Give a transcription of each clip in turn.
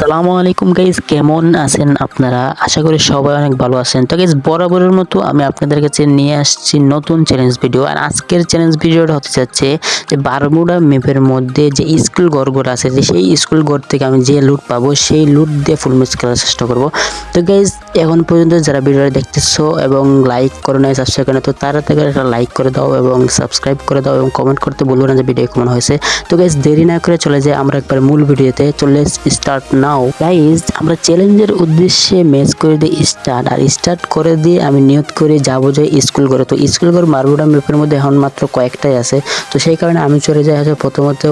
সালামু আলাইকুম গাইজ কেমন আছেন আপনারা? আশা করি সবাই অনেক ভালো আছেন। তো গাইজ বরাবরের মতো আমি আপনাদের কাছে নিয়ে আসছি নতুন চ্যালেঞ্জ ভিডিও আর আজকের চ্যালেঞ্জ ভিডিওটা হতে যাচ্ছে যে বারমুডা ম্যাপের মধ্যে যে স্কুল ঘরগুলো আছে, যে সেই স্কুল ঘর থেকে আমি যে লুট পাবো, সেই লুট দিয়ে ফুল ম্যাচ করার চেষ্টা করব। তো গাইজ এখন পর্যন্ত যারা ভিডিওটা দেখতেছো এবং লাইক করে নেয় সাবস্ক্রাইব করে তো তারা থেকে একটা লাইক করে দাও এবং সাবস্ক্রাইব করে দাও এবং কমেন্ট করতে বলব না যে ভিডিও কেমন হয়েছে। তো গাইজ দেরি না করে চলে যায় আমরা একবার মূল ভিডিওতে চলে স্টার্ট নাও। গাইজ আমরা চ্যালেঞ্জের উদ্দেশ্যে ম্যাচ করে দিই স্টার্ট আর স্টার্ট করে দিয়ে আমি নিয়ত করে যাব যে স্কুল ঘরে। তো স্কুল ঘর মারবুডা ম্যাপের মধ্যে এখন মাত্র কয়েকটাই আছে। তো সেই কারণে আমি চলে যাই হচ্ছে প্রথমত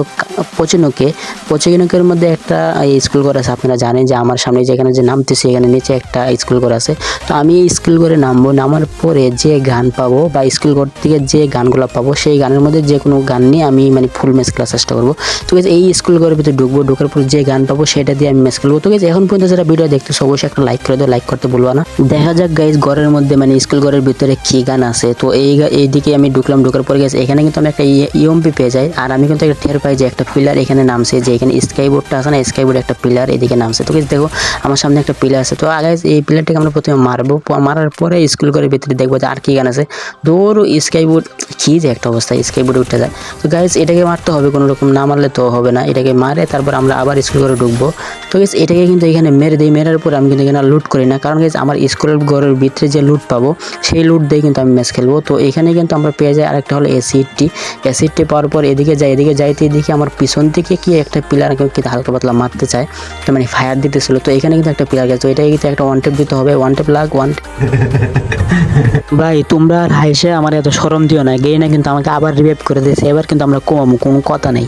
পচিনকে। পচিনকের মধ্যে একটা স্কুল ঘর আছে, আপনারা জানেন যে আমার সামনে যেখানে যে নামতেছি, এখানে নিচে একটা স্কুল ঘর আছে। তো আমি এই স্কুল ঘরে নামবো। নামার পরে যে গান পাবো বা স্কুল ঘর থেকে যে গানগুলো পাবো, সেই গানের মধ্যে যে কোনো গান নিয়ে আমি মানে ফুল ম্যাচ খেলার চেষ্টা করব। তো এই স্কুল ঘরের ভিতরে ঢুকবো। ঢোকার পর যে গান পাবো, সেটা দিয়ে আমি ম্যাচ খেলব তো guys, এখন পর্যন্ত যারা ভিডিও দেখতেছো অবশ্যই একটা লাইক করে দাও লাইক করতে বলব না। দেখা যাক গাইজ ঘরের মধ্যে মানে স্কুল ঘরের ভিতরে কি গান আছে। তো এই এইদিকে আমি ঢুকলাম ঢুকার পরে গেছে এখানে কিন্তু আমি একটা ইএমপি পেয়ে যাই। আর আমি কিন্তু একটা ঠের পাই যে একটা পিলার এখানে নামছে যে এখানে স্কাই বোর্ডটা আছে না স্কাই বোর্ড একটা পিলার এদিকে নামছে। তো guys, দেখো আমার সামনে একটা পিলার আছে। তো আগে এই পিলারটাকে আমরা প্রথমে মারবো। মারার পরে স্কুল ঘরের ভিতরে দেখব যে আর কি গান আছে। দৌড় স্কাই বোর্ড কি যে একটা অবস্থা স্কাই বোর্ডে উঠে যায়। তো গাইজ এটাকে মারতে হবে কোনো রকম না মারলে তো হবে না। এটাকে মারে তারপর আমরা আবার স্কুল ঘরে ঢুকবো। তো গাইজ এটাকে কিন্তু এখানে মেরে দিই। মেরার পর আমি কিন্তু এখানে লুট করি না। কারণ গাইজ আমার স্কুলের ঘরের ভিতরে যে লুট পাবো সেই লুট দিয়ে কিন্তু আমি ম্যাচ খেলব। তো এখানে কিন্তু আমরা পেয়ে যাই আরেকটা হলো এসিডটি অ্যাসিডটি পাওয়ার পর এদিকে যাই এদিকে যাইতে এদিকে আমার পিছন থেকে কি একটা পিলার কিন্তু হালকা পাতলা মারতে চায়। মানে ফায়ার দিতেছিল। তো এখানে কিন্তু একটা পিলার গেছে তো এটাকে কিন্তু একটা ওয়ান টেপ দিতে হবে। ওয়ান টেপ লাগ ওয়ান ভাই তোমরা আর হাইসে আমার এত সরম দিও না। গেয়ে না কিন্তু আমাকে আবার রিভাইভ করে দিয়েছে। এবার কিন্তু আমরা কম কোনো কথা নেই।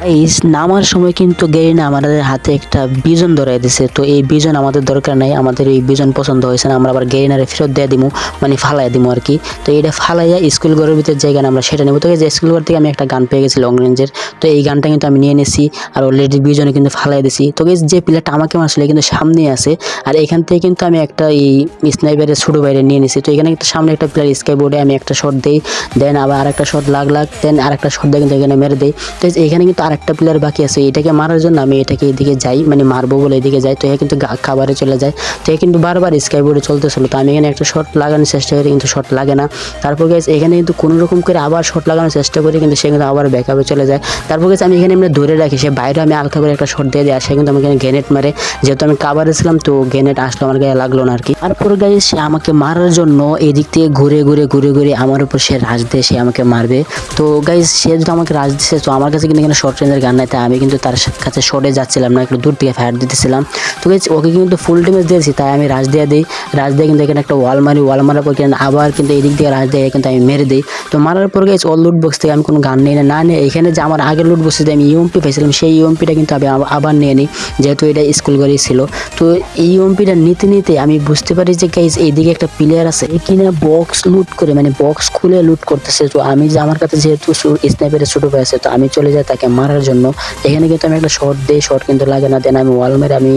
গাইস নামার সময় কিন্তু গেরিনা আমাদের হাতে একটা বিজন ধরাই দিছে। তো এই বিজন আমাদের দরকার নাই আমাদের এই বিজন পছন্দ হয়েছে না আমরা আবার গেরিনারে ফেরত দিয়ে দিমু মানে ফালাই দিমু আর কি। তো এটা ফালাইয়া স্কুল ঘরের ভিতরে যে গান আমরা সেটা নেব। তো যে স্কুল ঘর থেকে আমি একটা গান পেয়ে গেছি লং রেঞ্জের তো এই গানটা কিন্তু আমি নিয়ে নিয়েছি আর অলরেডি বিজনে কিন্তু ফালাই দিছি। তো guys, যে প্লেয়ারটা আমাকে মারছিল কিন্তু সামনে আছে। আর এখান থেকে কিন্তু আমি একটা এই স্নাইপারের ছোটো বাইরে নিয়ে নিয়েছি তো এখানে একটা সামনে একটা প্লেয়ার স্কাই বোর্ডে আমি একটা শট দিই দেন আবার আরেকটা শট লাগ লাগ দেন আরেকটা শট দিয়ে কিন্তু এখানে মেরে দিই। তো এখানে কিন্তু আরেকটা প্লেয়ার বাকি আছে, এটাকে মারার জন্য আমি এটাকে এদিকে যাই মানে মারবো বলে এদিকে যাই। তো এ কিন্তু খাবারে চলে যায়। তো কিন্তু বারবার স্কাই বোর্ডে চলতেছিল। তো আমি এখানে একটা শট লাগানোর চেষ্টা করি, কিন্তু শট লাগে না। তারপর গেছে এখানে কিন্তু কোনো রকম করে আবার শট লাগানোর চেষ্টা করি, কিন্তু সে কিন্তু আবার ব্যাকআপে চলে যায়। তারপর গেছে আমি এখানে এমনি ধরে রাখি, সে বাইরে আমি আলকা করে একটা শট দিয়ে আর সে কিন্তু আমাকে গ্রেনেড মারে। যেহেতু আমি কাবারে ছিলাম, তো গ্রেনেড আসলো আমার গায়ে লাগল না আর কি তারপর গায়ে সে আমাকে মারার জন্য এদিক থেকে ঘুরে ঘুরে ঘুরে ঘুরে আমার উপর সে রাজ দিয়ে সে আমাকে মারবে। তো গাইজ সে যদি আমাকে রাজ দিচ্ছে তো আমার কাছে কিন্তু এখানে শর্ট রেঞ্জের গান নাই তাই আমি কিন্তু তার কাছে শর্টে যাচ্ছিলাম না, একটু দূর থেকে ফায়ার দিতেছিলাম। তো ওকে কিন্তু ফুল ড্যামেজ দিয়েছি, তাই আমি রাজ দিয়ে দিই। রাজ দিয়ে কিন্তু এখানে একটা ওয়াল মারি ওয়াল মারার পর কিন্তু আবার কিন্তু এদিক দিয়ে রাজ দিয়ে কিন্তু আমি মেরে দিই। তো মারার পর গাইজ ওর লুট বক্স থেকে আমি কোনো গান নিই না না নিয়ে, এখানে যে আমার আগের লুট বক্সে আমি ইউএমপি পেয়েছিলাম, সেই ইউএমপিটা কিন্তু আমি আবার- নিয়ে নিই যেহেতু এটা স্কুল ঘরেই ছিল। তো এই ইউএমপিটা নিতে নিতে আমি বুঝতে পারি যে গাইজ এইদিকে একটা প্লেয়ার আছে কিনা বক্স লুট করে মানে বক্স খুলে লুট করতেছে। তো আমি যে আমার কাছে যেহেতু স্নাইপারের ছোটো আছে, তো আমি চলে যাই তাকে মারার জন্য। এখানে কিন্তু আমি একটা শর্ট দিই শর্ট কিন্তু লাগে না দেন আমি ওয়াল মেরে আমি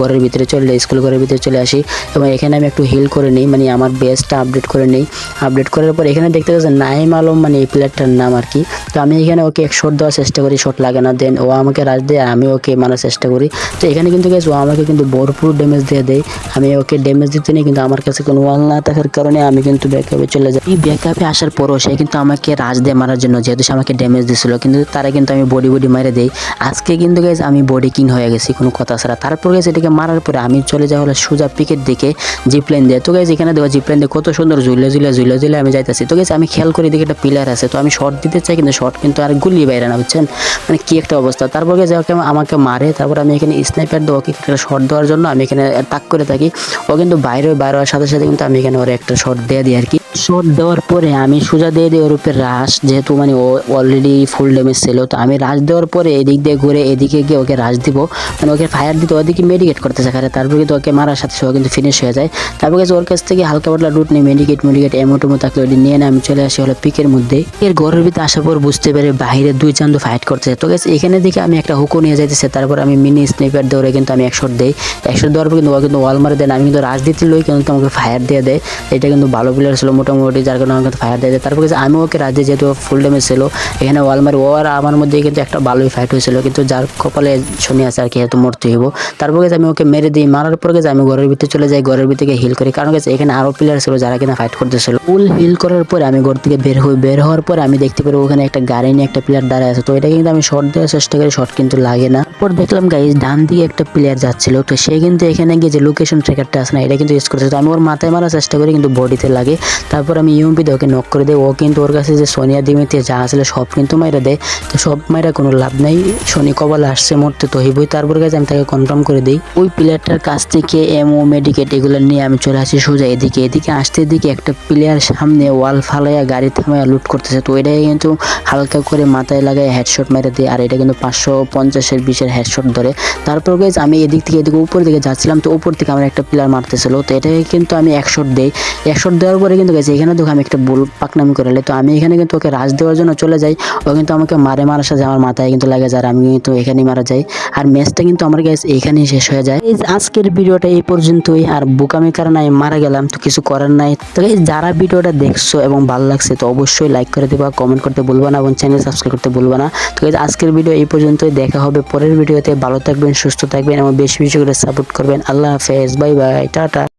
ঘরের ভিতরে চলে যাই স্কুল ঘরের ভিতরে চলে আসি। এবং এখানে আমি একটু হিল করে নিই মানে আমার বেসটা আপডেট করে নিই। আপডেট করার পর এখানে দেখতে পাচ্ছেন নাইম আলম মানে এই প্লেয়ারটার নাম আর কি। তো আমি এখানে ওকে এক শট দেওয়ার চেষ্টা করি শট লাগে না দেন ও আমাকে রাজ দেয় আমি ওকে মারার চেষ্টা করি। তো এখানে কিন্তু গেছে ও আমাকে কিন্তু ভরপুর ড্যামেজ দিয়ে দেয়। আমি ওকে ড্যামেজ দিতে নিই, কিন্তু আমার কাছে কোনো ওয়াল না থাকার কারণে আমি কিন্তু ব্যাকআপে চলে যাই। এই ব্যাকআপে আসার পরও সে কিন্তু আমাকে রাজ দিয়ে মারার জন্য, যেহেতু সে আমাকে ড্যামেজ দিছিল। কিন্তু তারা কিন্তু আমি বডি বডি মেরে দেই। আজকে কিন্তু গেছে আমি বডি কিং হয়ে গেছি, কোনো কথা ছাড়া। তারপর গেছে এটাকে মারার পরে আমি চলে যাই হলো সোজা পিকের দিকে জিপ্লেন দিয়ে। তো গেছে এখানে দেখো জিপ্লেন দিয়ে কত সুন্দর ঝুলে ঝুলে ঝুলে ঝুলে আমি যাইতেছি। তো গেছে আমি খেয়াল করি দিকে একটা পিলার আছে। তো আমি শর্ট দিতে চাই কিন্তু শর্ট কিন্তু আর গুলি বাইরে না, বুঝছেন? মানে কি একটা অবস্থা। তারপর ওকে আমাকে মারে। তারপর আমি এখানে স্নাইপার দিয়ে ওকে একটা শর্ট দেওয়ার জন্য আমি এখানে তাক করে থাকি। ও কিন্তু বাইরে বাইরে হওয়ার সাথে সাথে কিন্তু আমি এখানে ওর একটা শর্ট দিয়ে দিই আর কি। শর্ট দেওয়ার পরে আমি সোজা দিয়ে দিই ওর উপরে রাশ যেহেতু মানে ও অলরেডি ফুল ড্যামেজ ছিল। তো আমি রাশ দেওয়ার পরে এদিক দিয়ে ঘুরে এদিকে গিয়ে ওকে রাশ দিব। মানে ওকে ফায়ার দিতে ওদিকে মেডিকেট করতে চায় তারপর কিন্তু ওকে মারার সাথে সাথে কিন্তু ফিনিশ হয়ে যায়। তারপর গেছে ওর কাছ থেকে হালকা পাতলা রুট নিয়ে মেডিকেট মেডিকেট এমো টেমো থাকলে ওটি নিয়ে না আমি চলে আসি হলো পিকের মধ্যে। এর ঘরের ভিতরে আসার পর বুঝতে পেরে বাইরে দুই চান্দ ফাইট করতেছে। তো গেছে এখানে দিকে আমি একটা হুকো নিয়ে যাইতেছে। তারপর আমি মিনি স্নাইপার দৌড়ে কিন্তু আমি একশো দেই। একশো দেওয়ার পর কিন্তু ও কিন্তু ওয়াল মারে দেন। আমি কিন্তু রাজ দিতে লই, কিন্তু আমাকে ফায়ার দিয়ে দেয়। এটা কিন্তু ভালো প্লেয়ার ছিল মোটামুটি, যার কারণে আমাকে ফায়ার দিয়ে দেয়। তারপর গেছে আমি ওকে রাজ দিয়ে যেহেতু ফুল ড্যামেজ ছিল, এখানে ওয়াল মারি। ও আর আমার মধ্যে কিন্তু একটা ভালোই ফাইট হয়েছিল, কিন্তু যার কপালে শনি আছে আর কি হয়তো মরতে হইব। তারপর গেছে আমি ওকে মেরে দিই, মারার পর গেছে আমি ঘরের ভিতরে চলে যাই, ঘরের ভিতরে হিল করি। কারণ গেছে এখানে আরও প্লেয়ার ছিল যারা কিনা ফাইট করতেছিল। ফুল হিল করার পরে আমি ঘর থেকে বের হই। বের হওয়ার পরে আমি দেখতে পারি ওখানে একটা গাড়ি নিয়ে একটা প্লেয়ার দাঁড়ায় আছে। তো এটা কিন্তু আমি শর্ট দেওয়ার চেষ্টা করি শর্ট কিন্তু লাগে না। পর দেখলাম গাইজ ডান দিকে একটা প্লেয়ার যাচ্ছিল। তো সে কিন্তু এখানে গিয়ে যে লোকেশন ট্র্যাকারটা আছে না, এটা কিন্তু ইউজ করছে তো আমি ওর মাথায় মারার চেষ্টা করি, কিন্তু বডিতে লাগে। তারপর আমি ইউএমপিতে ওকে নক করে দিই। ও কিন্তু ওর কাছে যে সোনিয়া দিমিতে যা আসলে সব কিন্তু মাইরা দেয়। তো সব মাইরা কোনো লাভ নাই। শনি কপালে আসছে, মরতে তো হইবই। তারপর কাছে আমি তাকে কনফার্ম করে দিই, ওই প্লেয়ারটার কাছ থেকে এমও মেডিকেট এগুলো নিয়ে আমি চলে আসি সোজা এদিকে। এদিকে আসতে এদিকে একটা প্লেয়ার সামনে ওয়াল ফালাইয়া গাড়ি থামাইয়া লুট করতেছে। তো এটাই কিন্তু হালকা করে মাথায় লাগায় হেডশট মেরে দিই আর এটা কিন্তু পাঁচশো পঞ্চাশের বিশের হেডশট ধরে। তারপর গাইজ আমি এদিক থেকে এদিকে উপর দিকে যাচ্ছিলাম। তো উপর থেকে আমার একটা প্লেয়ার মারতেছিল। তো এটাকে কিন্তু আমি একশট দেই। একশট দেওয়ার পরে কিন্তু গেছে এখানে দেখো আমি একটা বুল পাকনামি করে। তো আমি এখানে কিন্তু ওকে রাজ দেওয়ার জন্য চলে যাই। ও কিন্তু আমাকে মারে মারার সাথে আমার মাথায় কিন্তু লাগে যায় আর আমি কিন্তু এখানেই মারা যাই। আর ম্যাচটা কিন্তু আমার গ্যাস এখানেই শেষ হয়ে যায়। এই আজকের ভিডিওটা এই পর্যন্তই, আর বুকামি কারণে আমি মারা গেলাম, তো কিছু করার নাই। তো যারা ভিডিওটা দেখছ এবং ভালো লাগছে, তো অবশ্যই লাইক করে দেবা কমেন্ট করতে ভুলবা না এবং চ্যানেল সাবস্ক্রাইব করতে ভুলবা না। তো আজকের ভিডিও এই পর্যন্তই, দেখা হবে পরের ভিডিওতে ভালো থাকবেন, সুস্থ থাকবেন এবং বেশি বেশি করে সাপোর্ট করবেন। আল্লাহ হাফেজ বাই বাই টাটা।